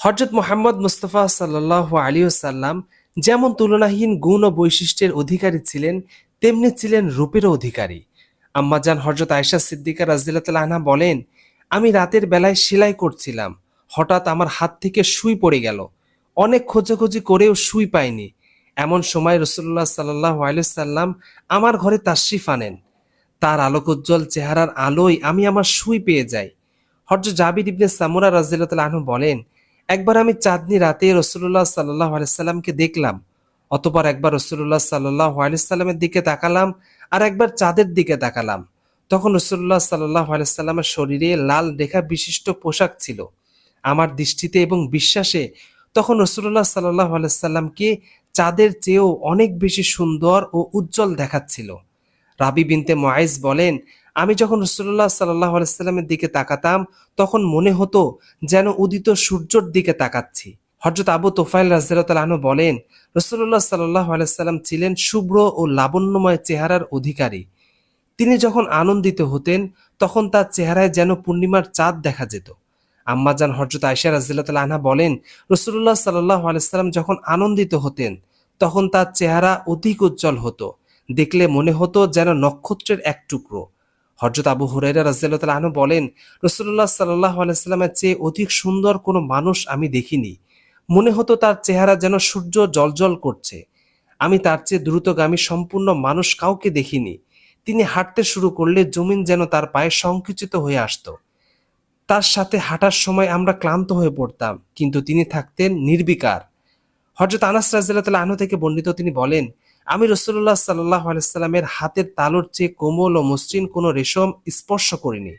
হজরত মোহাম্মদ মুস্তফা সাল্লাহ আলী সাল্লাম যেমন তুলনাহীন গুণ ও বৈশিষ্ট্যের অধিকারী ছিলেন, তেমনি ছিলেন রূপেরও অধিকারী। আম্মাজান হজরত আয়সা সিদ্দিকা রাজিল্লাহ আনহা বলেন, আমি রাতের বেলায় সেলাই করছিলাম। হঠাৎ আমার হাত থেকে সুই পড়ে গেল। অনেক খোঁজাখুঁজি করেও সুই পাইনি। এমন সময় রসুল্লাহ সাল্লাহ আলসাল্লাম আমার ঘরে তাশরিফ আনেন। তার আলোকোজ্জ্বল চেহারার আলোয় আমি আমার সুই পেয়ে যাই। হরজ জাবির ইবনে সামুরা রাজিল্লাহ বলেন একবার আমি চাঁদনি রাতে রসুল্লাহ সাল্লাহ আলাইসাল্লামকে দেখলাম, অতপর একবার রসুল্লাহ সাল্লাহ আলাইসাল্লামের দিকে তাকালাম আর একবার চাঁদের দিকে তাকালাম। তখন রসুল্লাহ সাল্লাহ আলাইসাল্লামের শরীরে লাল রেখা বিশিষ্ট পোশাক ছিল। আমার দৃষ্টিতে এবং বিশ্বাসে তখন রসুল্লাহ সাল্লাহ আলাইসাল্লামকে চাঁদের চেয়েও অনেক বেশি সুন্দর ও উজ্জ্বল দেখাচ্ছিল। রাবি বিনতে মোয়াইজ বলেন আমি যখন রসুল্লাহ সাল্লাহ আলাইস্লামের দিকে তাকাতাম, তখন মনে হতো যেন উদিত সূর্যর দিকে তাকাচ্ছি। হজরত আবু তোফাইল রাজিরাতালু বলেন, রসুল্লাহ সাল্লাহ আলাইসাল্লাম ছিলেন শুভ্র ও লাবণ্যময় চেহারার অধিকারী। তিনি যখন আনন্দিত হতেন, তখন তার চেহারায় যেন পূর্ণিমার চাঁদ দেখা যেত। আম্মাজান হজরত আয়সা রাজিল্লাহ আনহা বলেন, রসুল্লাহ সাল্লাহ আলাইসাল্লাম যখন আনন্দিত হতেন, তখন তার চেহারা অধিক উজ্জ্বল হতো। দেখলে মনে হতো যেন নক্ষত্রের এক টুকরো। হজরত আবু হুরাইরা রাজিয়াল্লাহ আনহু বলেন রসুল্লাহ সাল্লাহ আলাইস্লামের চেয়ে অধিক সুন্দর কোনো মানুষ আমি দেখিনি। মনে হতো তার চেহারা যেন সূর্য জলজল করছে। আমি তার চেয়ে দ্রুতগামী সম্পূর্ণ মানুষ কাউকে দেখিনি। তিনি হাঁটতে শুরু করলে জমিন যেন তার পায়ে সংকুচিত হয়ে আসত। তার সাথে হাঁটার সময় আমরা ক্লান্ত হয়ে পড়তাম, কিন্তু তিনি থাকতেন নির্বিকার। হজরত আনাস রাজিয়াল্লাহ আনহু থেকে বর্ণিত তিনি বলেন আমি রসুল্লাহ সাল্লাহ আলাইস্লামের হাতের তালুর চেয়ে কোমল ও মসৃণ কোনো রেশম স্পর্শ করিনি।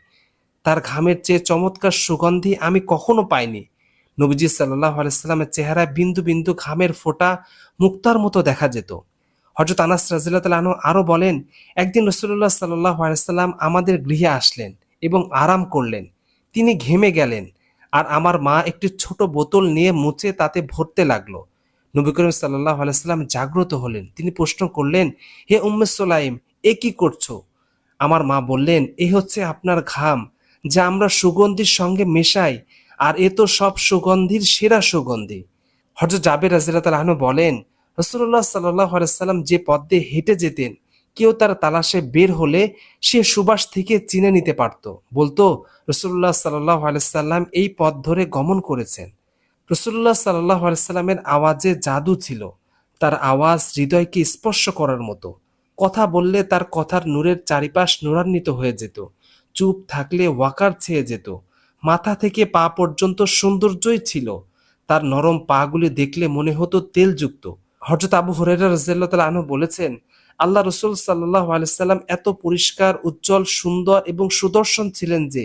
তার ঘামের চেয়ে চমৎকার সুগন্ধি আমি কখনো পাইনি। নবীজি সাল্লাহ আলাইস্লামের চেহারায় বিন্দু বিন্দু ঘামের ফোঁটা মুক্তার মতো দেখা যেত। হজরত আনাস রাজিল্লাহ আরও বলেন, একদিন রসুল্লাহ সাল্লাহ আলাইস্লাম আমাদের গৃহে আসলেন এবং আরাম করলেন। তিনি ঘেমে গেলেন আর আমার মা একটি ছোট বোতল নিয়ে মুছে তাতে ভরতে লাগল। নবী করিম সাল্লাহ আলাইসাল্লাম জাগ্রত হলেন। তিনি প্রশ্ন করলেন, হে উম্মে সোলাইম, এ কি করছ? আমার মা বললেন, এ হচ্ছে আপনার ঘাম, যা আমরা সুগন্ধির সঙ্গে মেশাই, আর এ তো সব সুগন্ধির সেরা সুগন্ধি। হজরত জাবের রাজিরাত আহনু বলেন রসুল্লাহ সাল্লাহ আলাইসাল্লাম যে পথ দিয়ে হেঁটে যেতেন, কেউ তার তালাশে বের হলে সে সুবাস থেকে চিনে নিতে পারত। বলতো রসুল্লাহ সাল্লাহ আলাইসাল্লাম এই পথ ধরে গমন করেছেন। রসুল্লাহ সাল্লাহ আলাইস্লামের আওয়াজে জাদু ছিল। তার আওয়াজ হৃদয়কে স্পর্শ করার মতো। কথা বললে তার কথার নূরের চারিপাশ নূরান্বিত হয়ে যেত। চুপ থাকলে ওয়াকার ছেয়ে যেত। মাথা থেকে পা পর্যন্ত সৌন্দর্যই ছিল। তার নরম পাগুলি দেখলে মনে হতো তেলযুক্ত। হজরত আবু হরেরা রাজিয়াল্লাহ আনহু বলেছেন, আল্লাহ রসুল সাল্লাহ আলাইসাল্লাম এত পরিষ্কার, উজ্জ্বল, সুন্দর এবং সুদর্শন ছিলেন যে,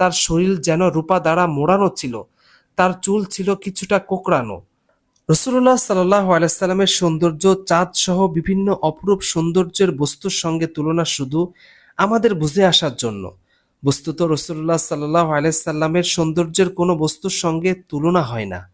তার শরীর যেন রূপা দ্বারা মোড়ানো ছিল। তার চুল ছিল কিছুটা কোকড়ানো। রসুল্লাহ সাল্লাহ আলাইসাল্লামের সৌন্দর্য, চাঁদ সহ বিভিন্ন অপরূপ সৌন্দর্যের বস্তুর সঙ্গে তুলনা শুধু আমাদের বুঝে আসার জন্য। বস্তুত রসুল্লাহ সাল্লাহ আলাইসাল্লামের সৌন্দর্যের কোনো বস্তুর সঙ্গে তুলনা হয় না।